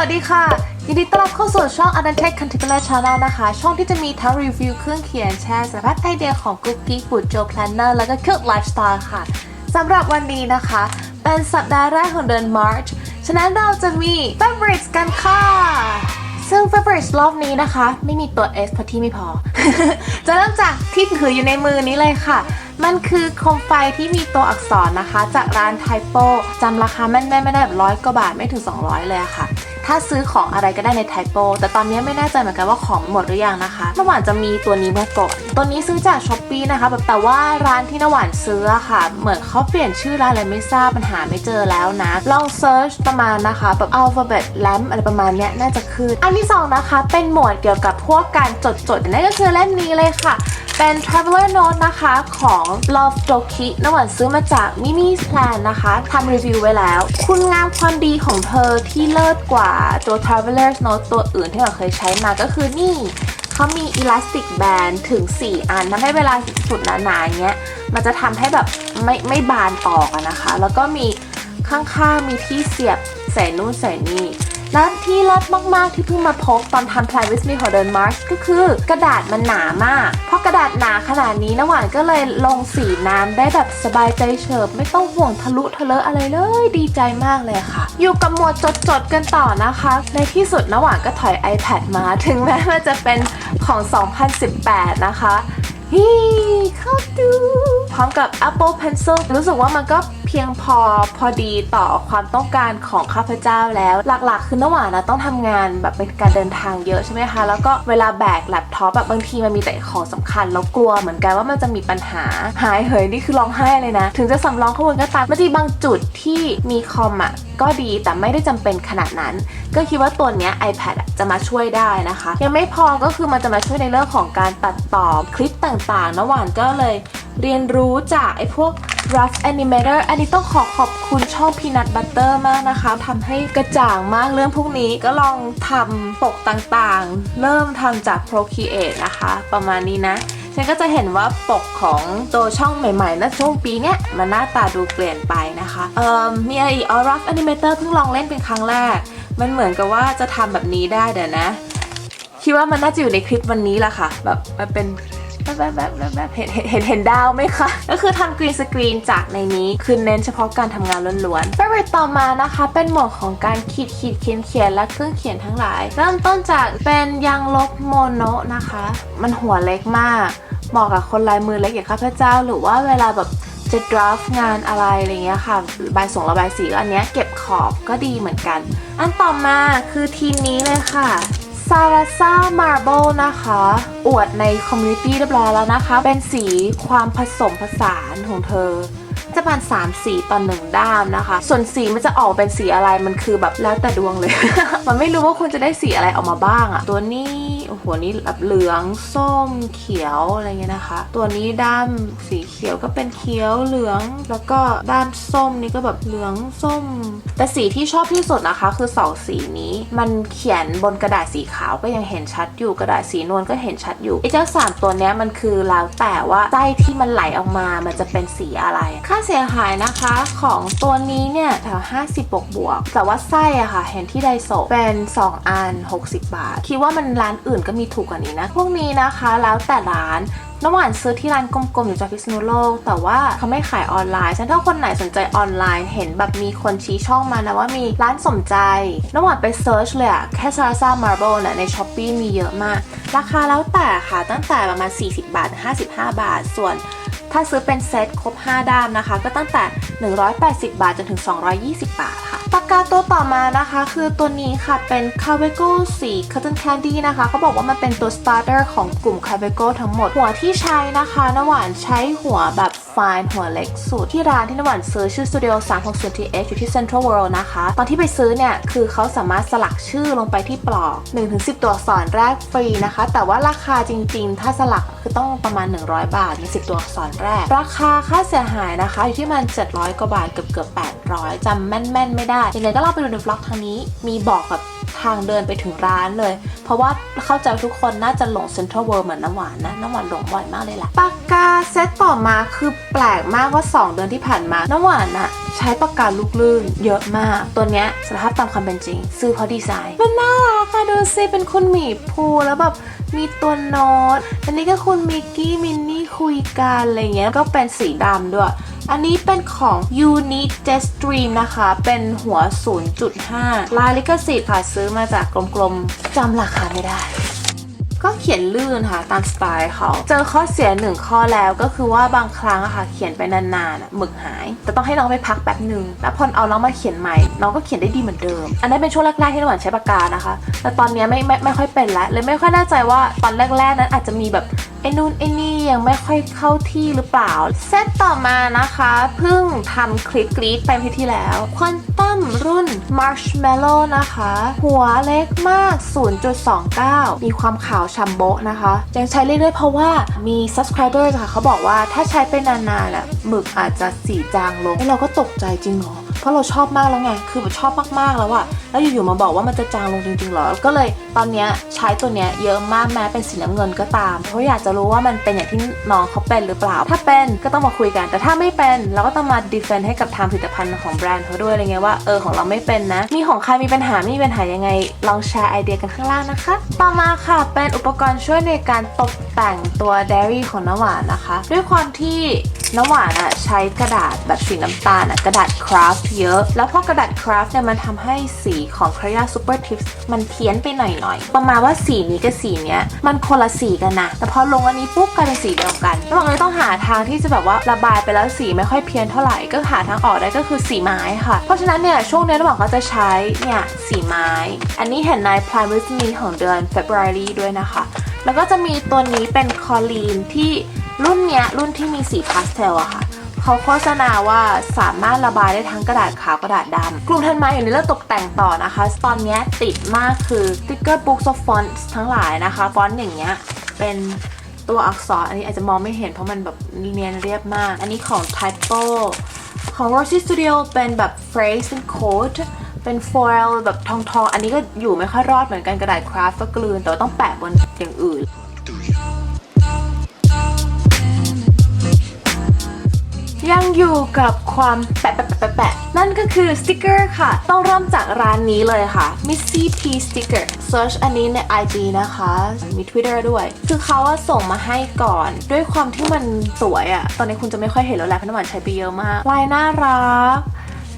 วัสดีค่ะ ยินดีต้อนรับเข้าสู่ช่อง u n d e r t a k e Contemporary Channel นะคะ ช่องที่จะมีทั้งรีวิวเครื่องเขียนแชร์สารพัดไอเดียของกุ๊กกิ๊กบุตรโจแพลนเนอร์แล้วก็เครื่องไลฟ์สไตล์ค่ะสำหรับวันนี้นะคะ เป็นสัปดาห์แรกของเดือน March ฉะนั้นเราจะมี favorites กันค่ะ ซึ่ง favorites รอบนี้นะคะ ไม่มีตัว S เพราะที่ไม่พอ จะเริ่มจากที่ถืออยู่ในมือนี้เลยค่ะมันคือโคมไฟที่มีตัวอักษรนะคะ จากร้านไทโปจำราคาแม่นๆไม่ได้แบบร้อยกว่าบาทไม่ถึง 200 เลยค่ะถ้าซื้อของอะไรก็ได้ในไทโปแต่ตอนนี้ไม่แน่ใจเหมือนกันว่าของหมดหรือยังนะคะน้ำหวานจะมีตัวนี้มาก่อนตัวนี้ซื้อจากช้อปปีนะคะแบบแต่ว่าร้านที่น้ำหวานซื้ออะค่ะ เหมือนเขาเปลี่ยนชื่อร้านอะไรไม่ทราบปัญหาไม่เจอแล้วนะลองเซิร์ชประมาณนะคะ แบบ alphabet lamp อะไรประมาณเนี้ยน่าจะขึ้นอันที่สองนะคะ เป็นหมวดเกี่ยวกับพวกการจดจดนั่นก็คือเล่มนี้เลยค่ะเป็น traveler note นะคะของ Love Doki น้ำหวานซื้อมาจาก Mimi's Plan นะคะทำรีวิวไว้แล้ว คุณงามความดีของเธอที่เลิศกว่าตัว travelers note ตัวอื่นที่เราเคยใช้มาก็คือนี่เขามี elastic band ถึง 4 อันทำให้เวลาสุดหนาๆเงี้ย มันจะทำให้แบบไม่ไม่บานออกอะนะคะ แล้วก็มีข้างๆมีที่เสียบใส่นู่นใส่นี่ และที่เลิศมาก ๆ ที่เพิ่งมาพบตอนทำ Plan with me ของเดิน Mars ก็คือกระดาษมันหนามาก เพราะกระดาษหนาขนาดนี้น้ำหวานก็เลยลงสีน้ำได้แบบสบายใจเฉิบ ไม่ต้องห่วงทะลุทะเลอะอะไรเลย ดีใจมากเลยค่ะ อยู่กับหมวดจด ๆ กันต่อนะคะ ในที่สุดน้ำหวานก็ถอย iPad มา ถึงแม้ว่าจะเป็นของ 2018 นะคะฮีเข้าดูพร้อมกับ Apple Pencil รู้สึกว่ามันก็ เพียงพอพอดีต่อความต้องการของข้าพเจ้าแล้ว หลักๆ คือน้ำหวานนะต้องทำงานแบบเป็นการเดินทางเยอะใช่ไหมคะแล้วก็เวลาแบกแล็ปท็อปแบบบางทีมันมีแต่ของสำคัญแล้วกลัวเหมือนกันว่ามันจะมีปัญหาหายเหยนี่คือร้องไห้เลยนะ ถึงจะสำรองข้อมูลก็ตามมันจะมีบางจุดที่มีคอมอะก็ดีแต่ไม่ได้จำเป็นขนาดนั้น ก็คิดว่าตัวเนี้ย iPad จะมาช่วยได้นะคะ ยังไม่พอก็คือมันจะมาช่วยในเรื่องของการตัดต่อคลิปต่างๆนะหวานก็เลย เรียนรู้จากไอ้พวก Rough Animator อันนี้ต้องขอขอบคุณช่อง Peanut Butter มากนะคะทำให้กระจ่างมากเรื่องพวกนี้ก็ลองทำปกต่างๆ เริ่มทำจาก Procreate นะคะ ประมาณนี้นะฉันก็จะเห็นว่าปกของตัวช่องใหม่ๆนะช่วงปีเนี้ยมันหน้าตาดูเปลี่ยนไปนะคะ เอ่อมีไรอีกอ๋อ Rough Animator เพิ่งลองเล่นเป็นครั้งแรก มันเหมือนกับว่าจะทำแบบนี้ได้เดี๋ยวนะ คิดว่ามันน่าจะอยู่ในคลิปวันนี้แหละค่ะ แบบมันเป็น แบบแบบแบบแบบแบบเห็นเห็นเห็นเห็นดาวไหมคะ ก็คือทำกรีนสกรีนจากในนี้ คือเน้นเฉพาะการทำงานล้วนๆ favorite ต่อมานะคะ เป็นหมวดของการขีดขีดเขียนเขียนและเครื่องเขียนทั้งหลาย เริ่มต้นจากเป็นยางลบโมโนนะคะ มันหัวเล็กมากเหมาะกับคนลายมือเล็กอย่างข้าพเจ้า หรือว่าเวลาแบบจะ draft งานอะไรอะไรเงี้ยค่ะระบส่งระบายสีอันเนี้ยเก็บขอบก็ดีเหมือนกัน อันต่อมาคือทีมนี้เลยค่ะ ซาราซามาร์เบลนะคะ อวดในคอมมูนิตี้เรียบร้อยแล้วนะคะ เป็นสีความผสมผสานของเธอ จะประมาณ3สีต่อหนึ่งด้ามนะคะ ส่วนสีมันจะออกเป็นสีอะไรมันคือแบบแล้วแต่ดวงเลย มันไม่รู้ว่าคุณจะได้สีอะไรออกมาบ้างอะตัวนี้โอ้โหนี่แบบเหลืองส้มเขียวอะไรเงี้ยนะคะ ตัวนี้ด้ามสีเขียวก็เป็นเขียวเหลือง แล้วก็ด้ามส้มนี่ก็แบบเหลืองส้ม แต่สีที่ชอบที่สุดนะคะ คือสองสีนี้ มันเขียนบนกระดาษสีขาวก็ยังเห็นชัดอยู่กระดาษสีนวลก็เห็นชัดอยู่ไอ้เจ้าสามตัวเนี้ยมันคือแล้วแต่ว่าไส้ที่มันไหลออกมามันจะเป็นสีอะไร ค่าเสียหายนะคะของตัวนี้เนี่ยแถว50บวกบวก แต่ว่าไส้อะค่ะ เห็นที่ไดโซเป็น 2 อัน 60 บาท คิดว่ามันร้านอื่นก็มีถูกกว่านี้นะ พวกนี้นะคะแล้วแต่ร้านน้ำหวานซื้อที่ร้านกลมๆอยู่จากพิษณุโลก แต่ว่าเขาไม่ขายออนไลน์ฉะนันถ้าคนไหนสนใจออนไลน์ เห็นแบบมีคนชี้ช่องมานะว่ามีร้านสมใจ น้ำหวานไปเซิร์ชเลยอะแค่ซาซามาร์เบิลเนี่ยในช้อปปีมีเยอะมาก ราคาแล้วแต่ค่ะตั้งแต่ประมาณ 40 บาท 55 บาท ส่วน ถ้าซื้อเป็นเซตครบ 5 ด้ามนะคะ ก็ตั้งแต่ 180 บาทจนถึง 220 บาทค่ะ ปากกาตัวต่อมานะคะ คือตัวนี้ค่ะเป็น c a v e g o สี Cotton Candy นะคะเขาบอกว่ามันเป็นตัว starter ของกลุ่ม c a v e g o ทั้งหมด หัวที่ใช้นะคะน้หวานใช้หัวแบบ fine หัวเล็กสุดที่ร้านที่น้หวานซื้อชื่อ Studio 360 TH อยู่ที่ Central World นะคะ ตอนที่ไปซื้อเนี่ย คือเขาสามารถสลักชื่อลงไปที่ปลอก 1-10 ตัวอักษรแรกฟรีนะคะ แต่ว่าราคาจริงๆ ถ้าสลักคือต้องประมาณ 100 บาทใน10 ตัวอักษรแรก ราคาค่าเสียหายนะคะอยู่ที่มัน 700 กว่าบาทเกือบเกือบ800จำแม่นๆ ไม่ได้ยังไงก็ลองไปดูในบล็อกทางนี้ มีบอกกับทางเดินไปถึงร้านเลย เพราะว่าเข้าใจว่าทุกคนน่าจะหลงเซ็นทรัลเวิลด์เหมือนน้ำหวานนะ น้ำหวานหลงบ่อยมากเลยแหละปากกาเซตต่อมาคือแปลกมากว่า 2 เดือนที่ผ่านมา น้ำหวานอะใช้ปากกาลูกลื่นเยอะมาก ตัวเนี้ยสารภาพตามความเป็นจริง ซื้อเพราะดีไซน์มันน่ารักค่ะดูสิเป็นคุณหมีภูแล้วแบบมีตัวโน้ตอันนี้ก็คุณมิกกี้มินนี่คุยกันอะไรเงี้ยก็เป็นสีดำด้วย อันนี้เป็นของ Unique Jet Stream นะคะ เป็นหัว 0.5 ลายลิขสิทธิ์ค่ะซื้อมาจากกลมๆจำราคาไม่ได้ ก็เขียนลื่นค่ะตามสไตล์เขาเจอข้อเสียหนึ่งข้อแล้วก็คือว่าบางครั้งอะค่ะเขียนไปนานๆหมึกหาย แต่ต้องให้น้องไปพักแป๊บหนึ่งแล้วพอเอาน้องมาเขียนใหม่น้องก็เขียนได้ดีเหมือนเดิม อันนั้นเป็นช่วงแรกๆที่น้ำหวานใช้ปากกานะคะแต่ตอนนี้ไม่ไม่ไม่ค่อยเป็นแล้วเลยไม่ค่อยแน่ใจว่าตอนแรกๆนั้นอาจจะมีแบบไอ้นู่นไอ้นี่ยังไม่ค่อยเข้าที่หรือเปล่า เซตต่อมานะคะเพิ่งทำคลิปกรีดไปที่ที่แล้วควอนตัมรุ่น Marshmallow นะคะ หัวเล็กมาก 0.29 มีความขาวชัมโบะนะคะยังใช้เรื่อยๆเพราะว่ามี subscriber ค่ะเขาบอกว่าถ้าใช้ไปนานๆน่ะหมึกอาจจะสีจางลงแล้วเราก็ตกใจจริงหรอ เพราะเราชอบมากแล้วไง คือแบบชอบมากๆแล้วอะแล้วอยู่ๆมาบอกว่ามันจะจางลงจริงๆเหรอ ก็เลยตอนเนี้ยใช้ตัวเนี้ยเยอะมากแม้เป็นสีน้ำเงินก็ตาม เพราะอยากจะรู้ว่ามันเป็นอย่างที่น้องเขาเป็นหรือเปล่า ถ้าเป็นก็ต้องมาคุยกัน แต่ถ้าไม่เป็นเราก็ต้องมาดีเฟนต์ให้กับทางผลิตภัณฑ์ของแบรนด์เขาด้วยอะไรเงี้ยว่าเออของเราไม่เป็นนะ มีของใครมีปัญหามีปัญหายังไง ลองแชร์ไอเดียกันข้างล่างนะคะ ต่อมาค่ะเป็นอุปกรณ์ช่วยในการตกแต่งตัวเดรี่ของน้ำหวานนะคะ ด้วยความที่น้ำหวานอะใช้กระดาษแบบสีน้ำตาลอะกระดาษคราฟตเยอะ แล้วพอกระดาษคราฟต์เนี่ยมันทำให้สีของ c r a y a Super Tips มันเพี้ยนไปหน่อยๆ ประมาณว่าสีนี้กับสีเนี้ยมันคนละสีกันนะ แต่พอลงอันนี้ปุ๊บกลายเป็นสีเดียวกันแล้วเราเลยต้องหาทางที่จะแบบว่าระบายไปแล้วสีไม่ค่อยเพี้ยนเท่าไหร่ก็หาทางออกได้ก็คือสีไม้ค่ะ เพราะฉะนั้นเนี่ยช่วงนี้น้ำหวานก็จะใช้เนี่ยสีไม้ อันนี้เห็นใน Prime with Me ของเดือน February ด้วยนะคะ แล้วก็จะมีตัวนี้เป็นคอลีนที่รุ่นเนี้ยรุ่นที่มีสีพาสเทลอะค่ะ เขาโฆษณาว่าสามารถระบายได้ทั้งกระดาษขาวกระดาษดำกลุ่มทันมาอยู่ในเรื่องตกแต่งต่อนะคะ ตอนนี้ติดมากคือ sticker books of fonts ทั้งหลายนะคะ ฟอนต์อย่างเงี้ยเป็นตัวอักษรอันนี้อาจจะมองไม่เห็นเพราะมันแบบเนียนเรียบมาก อันนี้ของ typo ของ Rosy Studio เป็นแบบ phrase เป็น code เป็น foil แบบทองทองๆ อันนี้ก็อยู่ไม่ค่อยรอดเหมือนกันกระดาษคราฟก็กลืน แต่ว่าต้องแปะบนอย่างอื่น ยังอยู่กับความแปะแปะแปะแปะนั่นก็คือสติกเกอร์ค่ะ ต้องเริ่มจากร้านนี้เลยค่ะ Missy P Sticker Search อันนี้ใน IG นะคะ มี Twitter ด้วย คือเขาอะส่งมาให้ก่อน ด้วยความที่มันสวยอะตอนนี้คุณจะไม่ค่อยเห็นแล้วแหละเพราะน้ำมันใช้ไปเยอะมาก ลายน่ารัก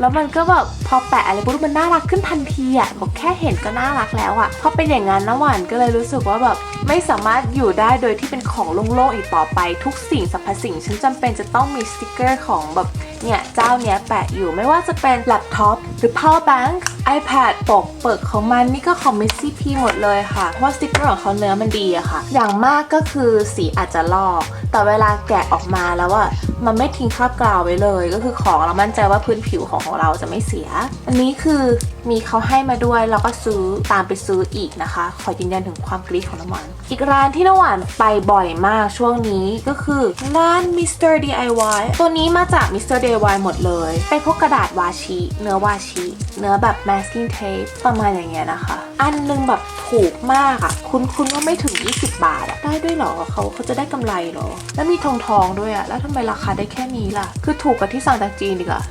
แล้วมันก็แบบพอแปะอะไรปุ๊บมันน่ารักขึ้นทันทีอะบอกแค่เห็นก็น่ารักแล้วอะพอเป็นอย่างนั้นน้ำหวานก็เลยรู้สึกว่าแบบไม่สามารถอยู่ได้โดยที่เป็นของโล่งๆอีกต่อไป ทุกสิ่งสรรพสิ่งฉันจำเป็นจะต้องมีสติกเกอร์ของแบบ เนี่ยเจ้าเนี้ยแปะอยู่ไม่ว่าจะเป็นแล็ปท็อปหรือ power bank iPad ปกเปิกของมันนี่ก็ของ Missy P หมดเลยค่ะ เพราะสติกเกอร์ของเขาเนื้อมันดีอะค่ะ อย่างมากก็คือสีอาจจะลอก แต่เวลาแกะออกมาแล้วอะมันไม่ทิ้งคราบกราวไว้เลย ก็คือของเรามั่นใจว่าพื้นผิวของของเราจะไม่เสีย อันนี้คือมีเขาให้มาด้วยแล้วก็ซื้อตามไปซื้ออีกนะคะ ขอยืนยันถึงความกรี๊ดของน้ำหวานอีกร้านที่น้ำหวานไปบ่อยมากช่วงนี้ก็คือร้าน Mr. DIY ตัวนี้มาจาก Mr. DIY หมดเลยเป็นพวกกระดาษวาชิ เนื้อวาชิ เนื้อแบบ masking tape ประมาณอย่างเงี้ยนะคะ อันหนึงแบบถูกมากอะ่ะคุณคุณว่าไม่ถึง 20 บาทอะได้ด้วยเหรอเขาเขาจะได้กำไรเหรอ แล้วมีทองทองด้วยอะแล้วทำไมราคาได้แค่นี้ล่ะ คือถูกกว่าที่สั่งจากจีนดีกว่า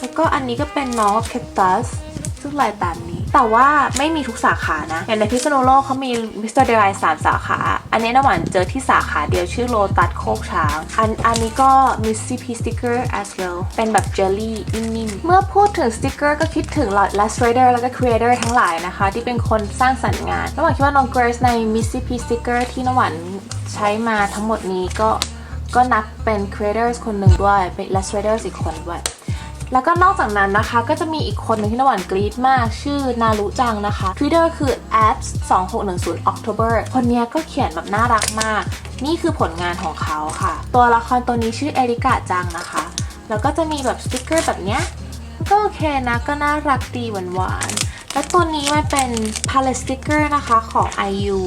แล้วก็อันนี้ก็เป็นน้องเคตัส ซึ่งลายตามนี้ แต่ว่าไม่มีทุกสาขานะ อย่างในพิษณุโลกเขามีมิสเตอร์เดรายสามสาขา อันนี้น้ำหวานเจอที่สาขาเดียวชื่อโลตัสโคกช้าง อันอันนี้ก็มี CP sticker as well เป็นแบบเจลลี่นิ่มๆ เมื่อพูดถึงสติกเกอร์ก็คิดถึง illustrator แล้วก็ creator ทั้งหลายนะคะ ที่เป็นคนสร้างสรรค์งานน้ำหวานคิดว่าน้องเกรซใน Mississippi sticker ที่น้ำหวานใช้มาทั้งหมดนี้ก็ก็นับเป็น creators คนหนึ่งด้วย เป็น illustrators อีกคนด้วย แล้วก็นอกจากนั้นนะคะก็จะมีอีกคนหนึ่งที่นำหวานกรี๊ดมากชื่อนารุจังนะคะ Twitter คือ apps 2610 October คนเนี้ก็เขียนแบบน่ารักมาก นี่คือผลงานของเขาค่ะ ตัวละครตัวนี้ชื่อเอริกาจังนะคะ แล้วก็จะมีแบบสติกเกอร์แบบเนี้ยก็โอเคนะก็น่ารักดีหวานๆแล้วตัวนี้มันเป็น palette sticker นะคะของ IU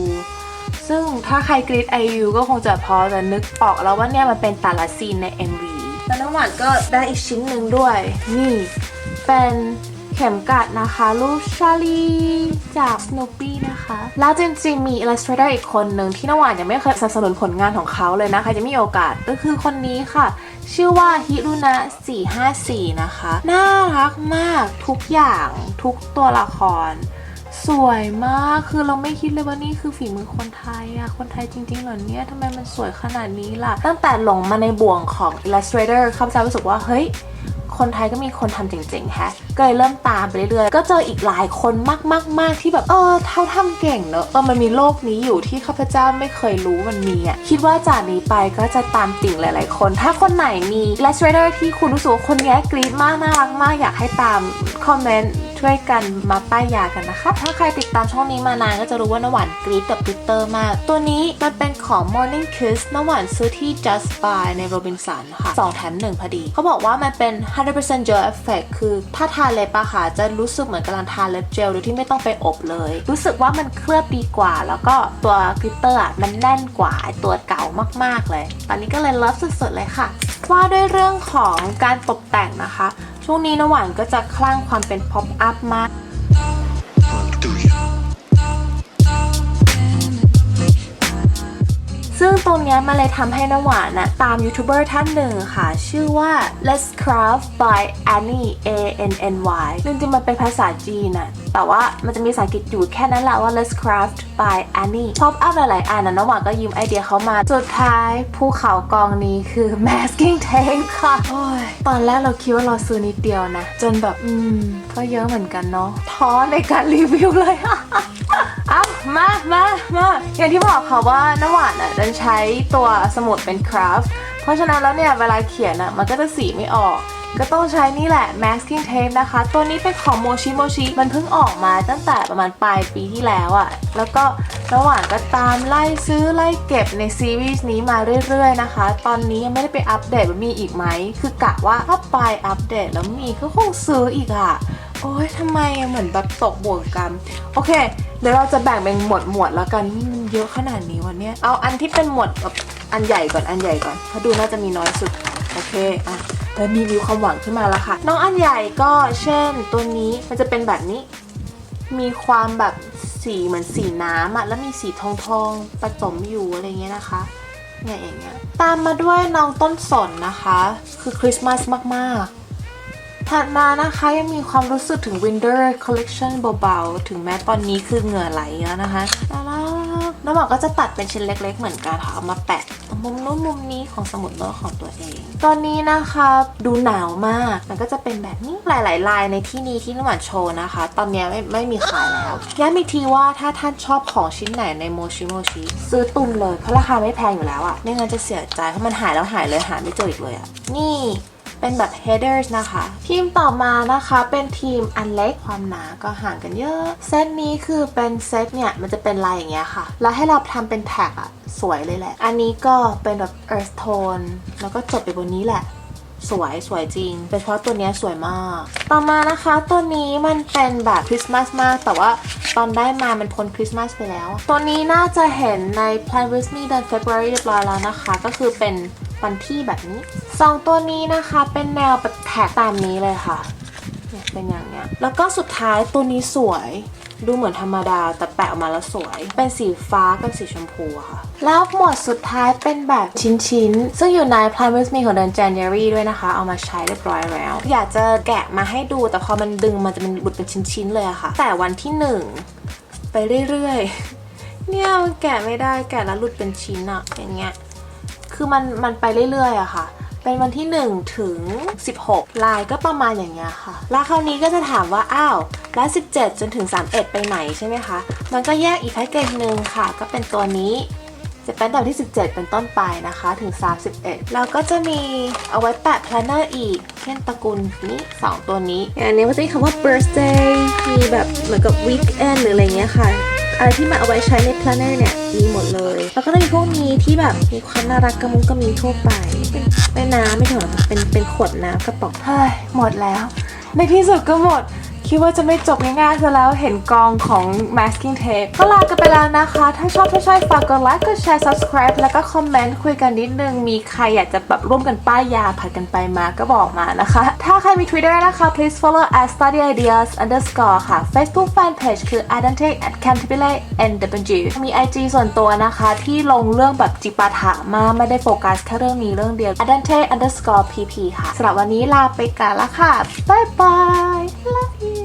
ซึ่งถ้าใครกรีด IU ก็คงจะพอจะนึกออกแล้วว่าเนี่ยมันเป็นแต่ละซีนใน MV แล้วน้ำหวานก็ได้อีกชิ้นหนึ่งด้วย นี่ เป็นเข็มกัดนะคะ รูปชาลีจาก Snoopy นะคะ แล้วจริงๆมี illustrator อีกคนหนึ่งที่นวานยังไม่เคยสนับสนุนผลงานของเขาเลยนะคะ จะมีโอกาสก็คือคนนี้ค่ะ ชื่อว่าฮิรุนะ454 นะคะ น่ารักมากทุกอย่างทุกตัวละคร สวยมาก คือเราไม่คิดเลยว่านี่คือฝีมือคนไทยอะคนไทยจริงๆเหรอเนี่ยทำไมมันสวยขนาดนี้ล่ะ ตั้งแต่หลงมาในบ่วงของ Illustrator ข้าพเจ้ารู้สึกว่า เฮ้ย คนไทยก็มีคนทำเจ๋งๆแฮะ ก็เลยเริ่มตามไปเรื่อยๆ ก็เจออีกหลายคนมากๆๆที่แบบ เออเขาทำเก่งเนอะ เออ มันมีโลกนี้อยู่ที่ข้าพเจ้าไม่เคยรู้มันมีอะคิดว่าจากนี้ไปก็จะตามติ่งหลายๆคน ถ้าคนไหนมี Illustrator ที่คุณรู้สึกว่าคนเนี้กรี๊ดมากน่ารักมากอยากให้ตามคอมเมนต์ ช่วยกันมาป้ายยากันนะคะ ถ้าใครติดตามช่องนี้มานานก็จะรู้ว่าน้ำหวานกรี๊ดกับทวิตเตอร์มาก ตัวนี้มันเป็นของ Morning Kiss น้ำหวานซื้อที่ Just Buy ใน Robinson ค่ะ2แถม1พอดี เขาบอกว่ามันเป็น 100% gel effect คือถ้าทาเล็บอะค่ะจะรู้สึกเหมือนกำลังทาเล็บเจลโดยที่ไม่ต้องไปอบเลย รู้สึกว่ามันเคลือบดีกว่า แล้วก็ตัวกลิตเตอร์อะมันแน่นกว่าตัวเก่ามากๆเลย ตอนนี้ก็เลยเลิฟสุดๆเลยค่ะ ว่าด้วยเรื่องของการตกแต่งนะคะ ช่วงนี้น้ำหวานก็จะคลั่งความเป็นพ็อปอัพมาก ซึ่งตรงนี้มันเลยทำให้น้ำหวานอะตามยูทูบเบอร์ท่านหนึ่งค่ะ ชื่อว่า Let's Craft by Annie A N N Y จริงๆมันเป็นภาษาจีนอะ แต่ว่ามันจะมีภาษาอังกฤษอยู่แค่นั้นแหละว่า Let's Craft by Annie ชอบอัพหลายๆอันนะน้ำหวานก็ยืมไอเดียเขามา สุดท้ายภูเขากองนี้คือ masking tape ค่ะ โอ้ย ตอนแรกเราคิดว่าเราซื้อนิดเดียวนะ จนแบบ อืม ก็เยอะเหมือนกันเนาะ ท้อในการรีวิวเลยเอามามามาอย่างที่บอกค่ะว่าน้ำหวานอะดันใช้ตัวสมุดเป็นคราฟต์เพราะฉะนั้นแล้วเนี่ยเวลาเขียนอะมันก็จะสีไม่ออก ก็ต้องใช้นี่แหละ masking tape นะคะ ตัวนี้เป็นของโมชิโมชิมันเพิ่งออกมาตั้งแต่ประมาณปลายปีที่แล้วอะ่ะ แล้วก็น้ำหว่านก็ตามไล่ซื้อไล่เก็บในซีรีส์นี้มาเรื่อยๆนะคะ ตอนนี้ยังไม่ได้ไปอัปเดตว่ามีอีกไหม คือกะว่าถ้าไปอัปเดตแล้วมีก็คงซื้ออีกอะ โอ๊ยทำไมเหมือนแบบตกบ่วงกรรม โอเค เดี๋ยวเราจะแบ่งเป็นหมวดหมวดแล้วกันนี่มันเยอะขนาดนี้วันนี้เอาอันที่เป็นหมวดแบบอันใหญ่ก่อนอันใหญ่ก่อนเพราะดูน่าจะมีน้อยสุด โอเค อะ เริ่มมีวิวความหวังขึ้นมาแล้วค่ะ น้องอันใหญ่ก็เช่นตัวนี้มันจะเป็นแบบนี้ มีความแบบสีเหมือนสีน้ำอะแล้วมีสีทองทองๆผสมอยู่อะไรเงี้ยนะคะเนี่ยอย่างเงี้ยตามมาด้วยน้องต้นสนนะคะ คือคริสต์มาสมากๆ ถัดมานะคะยังมีความรู้สึกถึง Winter Collection เบาๆ ถึงแม้ตอนนี้คือเหงื่อไหลแล้วนะคะแล้วน้ำหมอก็จะตัดเป็นชิ้นเล็ก ๆ เหมือนกันค่ะเอามาแปะมุมนู้นมุมนี้ของสมุดโน้ตของตัวเอง ตอนนี้นะคะดูหนาวมาก มันก็จะเป็นแบบนี้หลายๆลายในที่นี้ที่น้ำหวานโชว์นะคะ ตอนนี้ไม่ไม่มีขายแล้วย้ำอีกทีว่าถ้าท่านชอบของชิ้นไหนในโมชิโมชิซื้อตุนเลยเพราะราคาไม่แพงอยู่แล้วอะไม่งั้นจะเสียใจเพราะมันหายแล้วหายเลยหาไม่เจออีกเลยอะนี่ เป็นแบบ headers นะคะ ทีมต่อมานะคะเป็นทีมอันเล็กความหนาก็ห่างกันเยอะ เซตนี้คือเป็นเซตเนี่ย มันจะเป็นลายอย่างเงี้ยค่ะ แล้วให้เราทำเป็นแท็กอะสวยเลยแหละ อันนี้ก็เป็นแบบ earth tone แล้วก็จบไปบนนี้แหละสวย สวยจริงโดยเฉพาะตัวเนี้ยสวยมาก ต่อมานะคะตัวนี้มันเป็นแบบคริสต์มาสมาก แต่ว่าตอนได้มามันพ้นคริสต์มาสไปแล้ว ตัวนี้น่าจะเห็นใน Plan with me เดือน February เรียบร้อยแล้วนะคะ ก็คือเป็น วันที่แบบนี้สองตัวนี้นะคะเป็นแนวแบบแท็กตามนี้เลยค่ะเป็นอย่างเงี้ยแล้วก็สุดท้ายตัวนี้สวยดูเหมือนธรรมดาแต่แปะออกมาแล้วสวย เป็นสีฟ้ากับสีชมพูค่ะ แล้วหมวดสุดท้ายเป็นแบบชิ้นๆ ซึ่งอยู่ใน Plan with me ของเดือน January ด้วยนะคะ เอามาใช้เรียบร้อยแล้ว อยากจะแกะมาให้ดูแต่พอมันดึงมันจะเป็นบุดเป็นชิ้นๆ เลยอะค่ะ แต่วันที่หนึ่งไปเรื่อยๆ เนี่ยมันแกะไม่ได้แกะแล้วหลุดเป็นชิ้นอะอย่างเงี้ย คือมันมันไปเรื่อยๆอะค่ะ เป็นวันที่ 1 ถึง 16 ลายก็ประมาณอย่างเงี้ยค่ะ แล้วคราวนี้ก็จะถามว่า อ้าว แล้ว 17 จนถึง 31 ไปไหนใช่ไหมคะ มันก็แยกอีกแพ็กเกจหนึ่งค่ะ ก็เป็นตัวนี้จะเป็นแต่วันที่ 17 เป็นต้นไปนะคะถึง 31แล้วก็จะมีเอาไว้แปะ planner อีก เช่นตระกูลนี้ 2 ตัวนี้ อันนี้มันจะมีคำว่า birthday มีแบบเหมือนกับ weekend หรืออะไรเงี้ยค่ะ อะไรที่มาเอาไว้ใช้ใน planner เนี่ยมีหมดเลย แล้วก็จะมีพวกนี้ที่แบบมีความน่ารักกระมุงกระมิงทั่วไป เป็นเป็นน้ำไม่ถึงหรอกเป็นเป็นขวดน้ำกระป๋องเฮ้ยหมดแล้ว ในที่สุดก็หมด คิดว่าจะไม่จบง่ายๆซะแล้วเห็นกองของ masking tape ก็ลากันไปแล้วนะคะ ถ้าชอบถ้าใช่ฝากกดไลค์กดแชร์ subscribe แล้วก็คอมเมนต์คุยกันนิดนึง มีใครอยากจะแบบร่วมกันป้ายยาผัดกันไปมาก็บอกมานะคะ ถ้าใครมี Twitter นะคะ please follow at study ideas underscore ค่ะ Facebook fan page คือ adante at cantibile nw มี IG ส่วนตัวนะคะที่ลงเรื่องแบบจิปาถะมาไม่ได้โฟกัสแค่เรื่องนี้เรื่องเดียว adante underscore pp ค่ะสำหรับวันนี้ลาไปกันล้วค่ะบ๊ายบาย